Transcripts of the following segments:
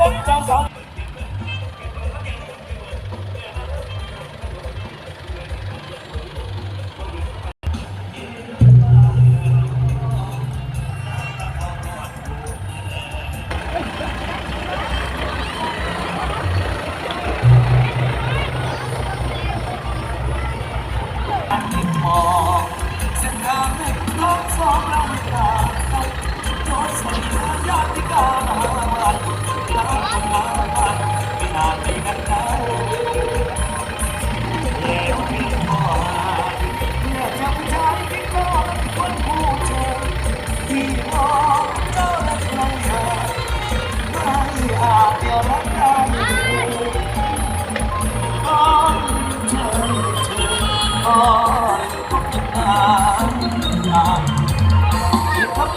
Con.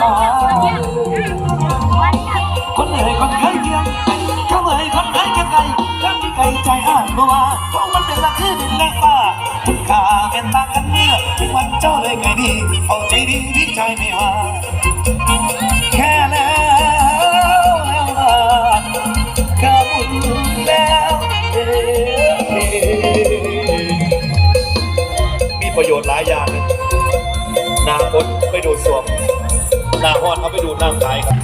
คนเหนื่อยคนเคยเกียงเขาเหนื่อยคนเคยเกียงไงรักที่ใคใจอ่านบัวเาะมันเป็นละคือดินและฟ้าคุาเป็นตากันเนื้อวันเจ้าเลยไงดีเอาใจดีที่ใจไม่ว่าแค่แล้วแล้วก็บุญแล้วมีประโยชน์หลายอย่างนะนาคตไปดูสวม หนาฮอนเขาไปดูดน้ำขายครับ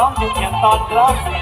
don't give me a thought.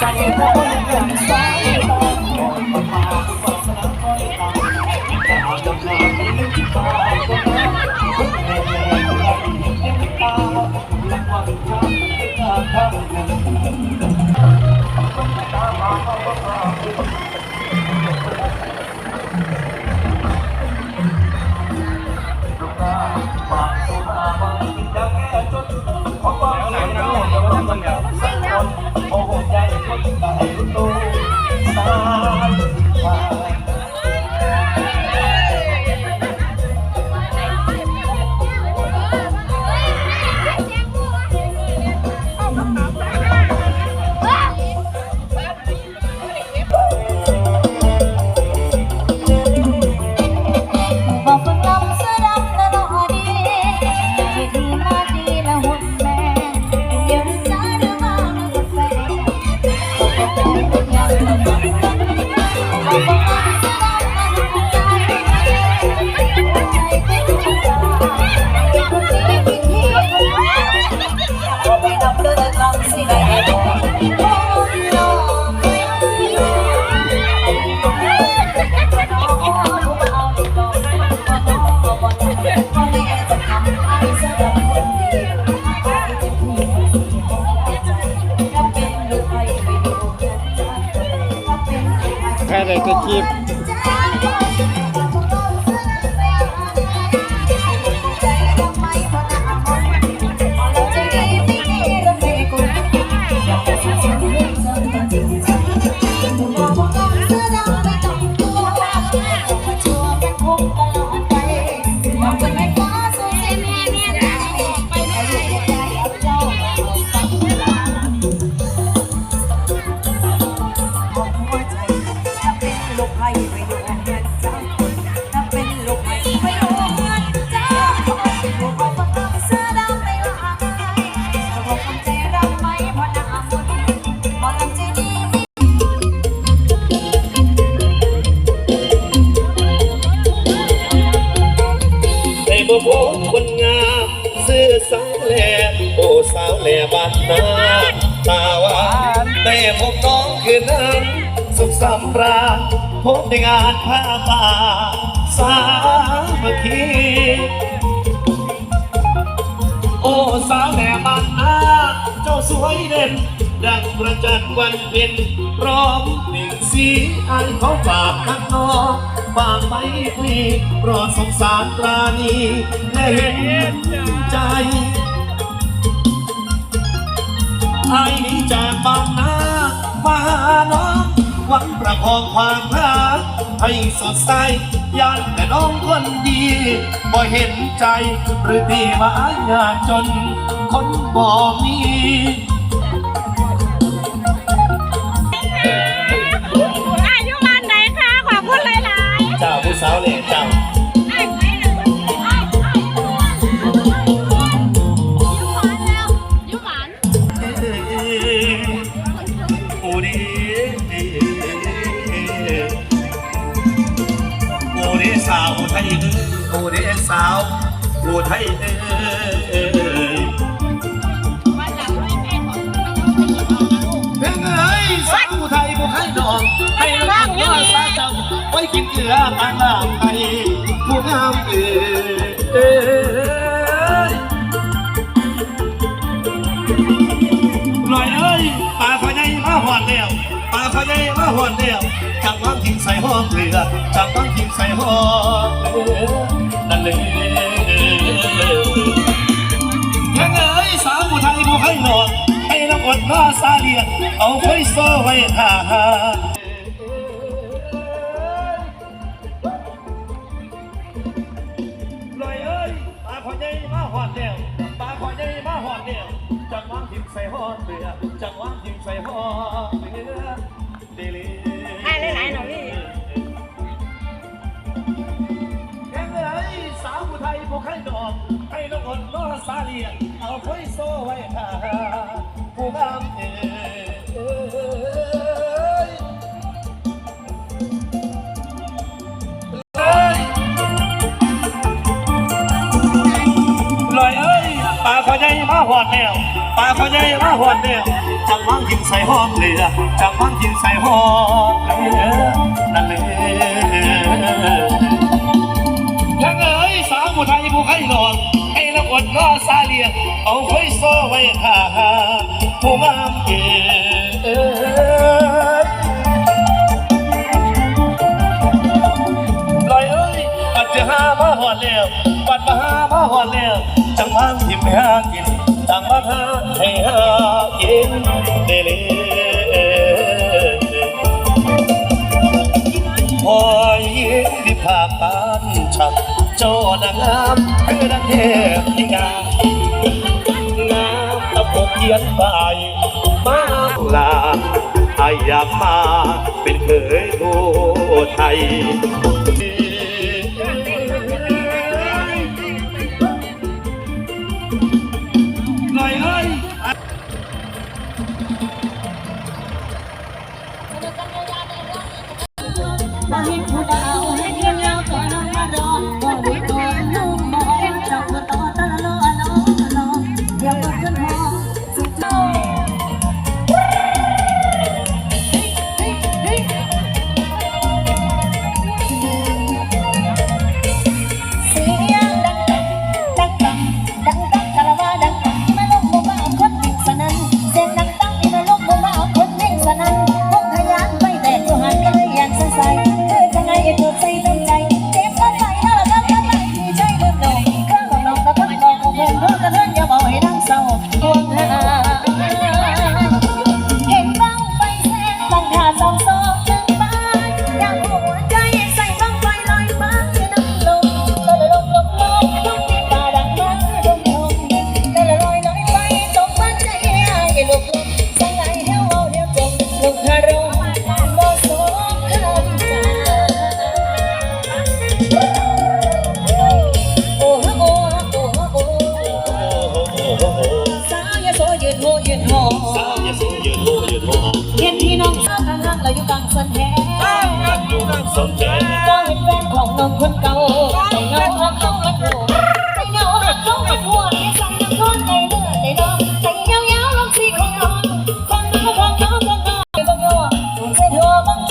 ใจแต่ก็ยังยังสายตาบอดมาพาผู้วาสนาคอยตามแต่เอาดำน้ำไม่ลืมตาก็มาพึ่งแม่แม่ก็ยังเห็นตาละวันทางไม่กล้าทำกันบอก ว่า แสาวแหล่บานนาเจ้าสวยเด่น ดังประจันวันเพ็ญพร้อมเปล่งสีอันเขาฝากข้างนอกฝากไปพลีรดสงสารปราณีและเห็นใจไอ้นี้จากบางนามาน้อง วังประคองความรักให้สดใสยันแต่น้องคนดีบ่เห็นใจหรือดีว่ายากจน คนบ่มีอายุวันไหนคะขอบคุณหลายเจ้าผู้สาวเหล่เจ้า ผู้ไทยเอ้ยเฮ้ยเอ้ยสาวผู้ไทยผู้ไทยดองให้รักว่าสาเจ้าไว้กินเกลือทางน้ำไทยผู้งามเอ้ยลอยเอ้ยปลาพะไยมาหอดแล้วปลาพะไยมาหอดแล้วจับวางทิ้งใส่ห้องเรือจับวางทิ้งใส่ห้องเรือนั่นเลย สาวผู้ไทยผู้ไทยดองให้น้ำอดน้าซาเลียนเอาไว้โซ่ไว้ท่าลอยเอ้ยปลาขอใหญ่มาหอดเดียวปลาขอใหญ่มาหอดเดียวจังหวางทิมใส่หอดเรือจังหวางทิมใส่หอดเรือเดลีให้หลายๆหน่อย บ่ใครดอกให้น้องอดนองสาเลียเอาไฟโซไว้ท่าผู้งามเอ๋ยเอ้ยลอยเอ้ยป่าขอใหญ่มาหอดแล้วป่าขอใหมาหอดียวจังหวังกินใส่หอมเลยจังหวังกินใส่หอมเลยนั่นเลย ผู้ไทยผู้ไข้หลอกไอ้ละอดรอซาเลีย เอาไว้โซ่ไว้ท่าผู้งามเอ๋ลอยเอ้ยปัดจหาหอดแล้วปัดมหาหอดแล้วจังมังหิมหากินต่างมาหาให้หากินเดล โจนางงามคือนางเทพธิดางามตะโพกเขียนไปมาลาไออยากาเป็นเคยผู้ไทย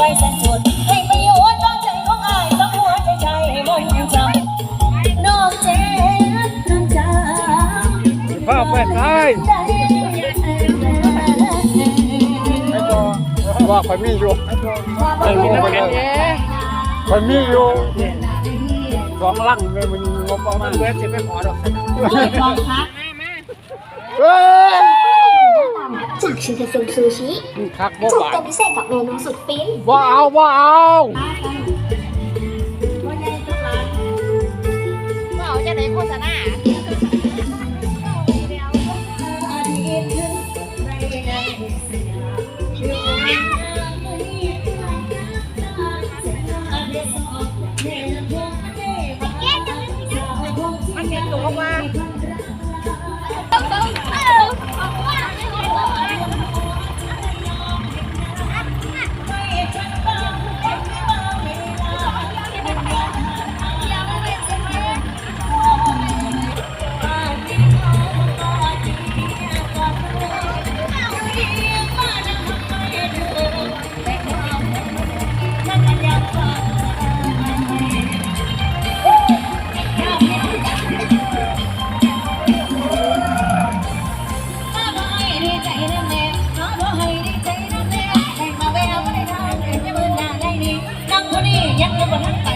ไปแสนสุดให้ไปอยู่ตอนใจของอายต้องหัวใจใจบนยังจำนอกเจ็บน้ำตาฟ้าห้ให้ว่าคอยมีอยู่คอยมีอยู่สองลังเลยมันงบประมาณเดือนสิบไม่พอหรอกสองพักเฮ้ จากชินคันเซ็นซูชิคับ่จุกบดเต็มพิเศษกับเมนูสุดฟินว้าวว้าวว่าเอาจะไหนโฆษณา คนทั้งต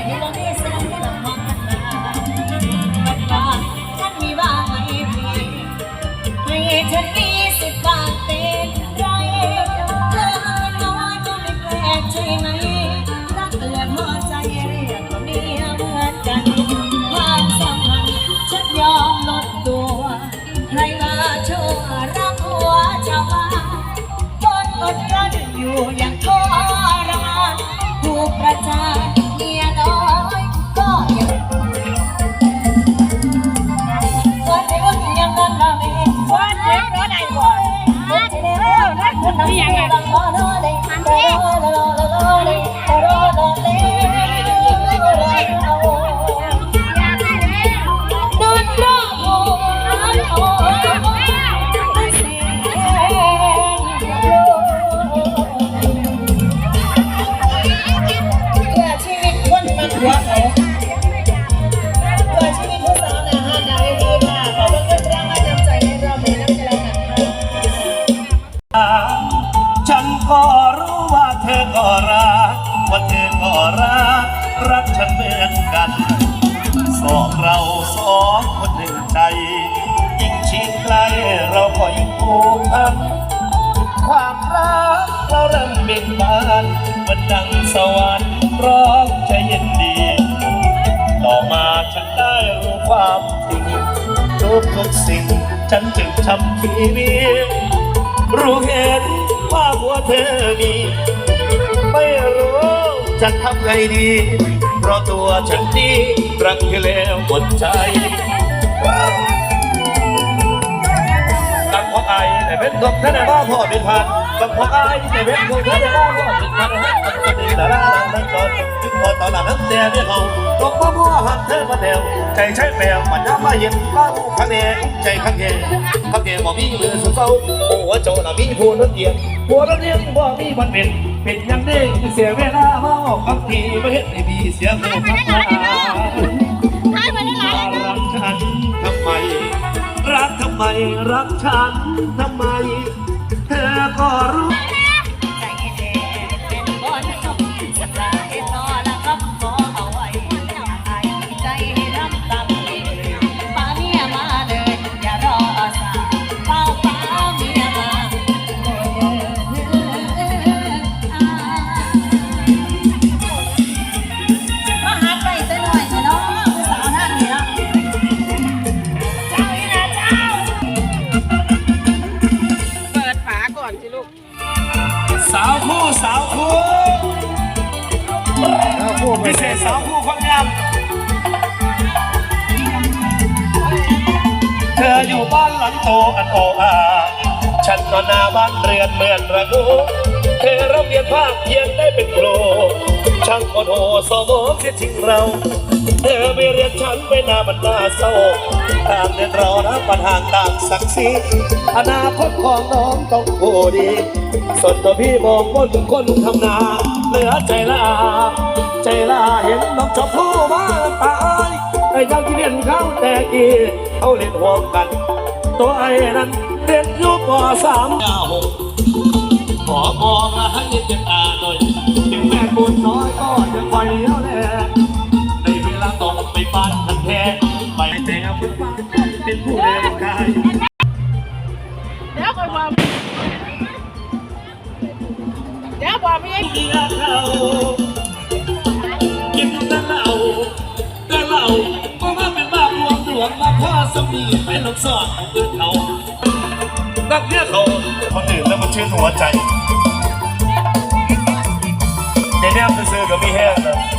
รักฉันเหมือนกันสองเราสองคนหนึ่งใจยิ่งชิดใกล้เราก็ยิ่งผูกพันความรักเราเริ่มบินบานมันดังสวรรค์ร้องใจเย็นดี ต่อมาฉันได้รู้ความจริงทุกทุกสิ่งฉันจึงทำทีวีรู้เห็นว่าหัวเธอมี ไม่รู้ จะทำไงดี เพราะตัวฉันนี้รักเธอแล้วหมดใจกังของไอ้แต่เป็นกบท่านได้ว่าพ่อเป็นพันกังของไอ้แต่เป็นกบท่านได้ว่าพ่อเป็นพันให้กันสติดาราดังนั้นก่อนถึงพอตอนหลังนั้นแต่เนี่ยเขาตกมาพ่อหันเธอมาแนวใจใช้แมวมันย้ำมาเย็นบ้าข้างเนใจข้างเนข้างเนบ่มีมือสุดเศร้าโอ้ว่าโจน่ะมีผู้นั่นเดียงหัวนั่นเดียงบ่มีมันเป็น เป็นยังเด้งเสียเวลามาออกบางทีไม่เห็นไม่มีเสียงโอ้ครับมาให้มาไหลายรักฉันทำไม รักทำไม รักฉันทำไม เธอก็รู้ เรือเหมือนระงูเธอเราเรียนภาคเพียงได้เป็นครูช่างคนโหสมองเสียทิ้งเรา เธอไม่เรียนฉันไปหน้ามันน่าเศร้าต่างเรียนรอนะปัญหาต่างศักดิ์ศรีอนาคตของน้องต้องโคดี ส่วนตัวพี่บอกว่าทุกคนทำนาเหลือใจละอาใจละอาเห็นน้องชอบผู้มาตายไอ้ยังที่เรียนเขาแต่อีเขาเล่นหัวงกัน ตัวไอ้นั้น เรียนอยู่ปสามยาหกขอมองละให้เจ็บตาหน่อยถึงแม่บุญน้อยก็จะคอยเลี้ยวแลในเวลาต้องไปบ้านทันแท้ไปแต่งเป็นบ้านเป็นผู้เล่นกายเดี๋ยวก่อนบอกเดี๋ยวบอกพี่เดียเขากินแต่เหล้าแต่เหล้าเพราะว่าเป็นบ้า วงหลวงมาพ่อสมีไปหลอกสอนของอื่นเขานักเนี่ยเขาคนอื่นแล้วมันชื่นหัวใจเดี๋ยวนี้ไปซื้อกับมีแห้งนะต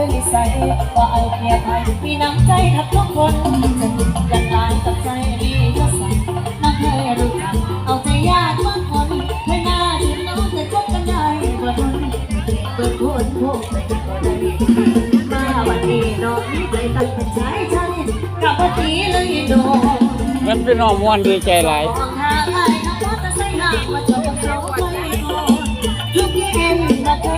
อนิสัยว่าเอาเปรียบให้มีน้ำใจทักทุกคนสนิทกันลานกับใจดีก็ใส่นักให้รู้จักเอาใจยากบางคนไม่น่าที่น้องจะคบกันได้บ่ทนเปิดโพดโพดไปบ่ได้มาวันนี้น้องใจตั้งเป็นใจฉันกับปฏิเลยโดนมันเป็นน้องม่วนดีใจหลายมองหาไอ้น้ำต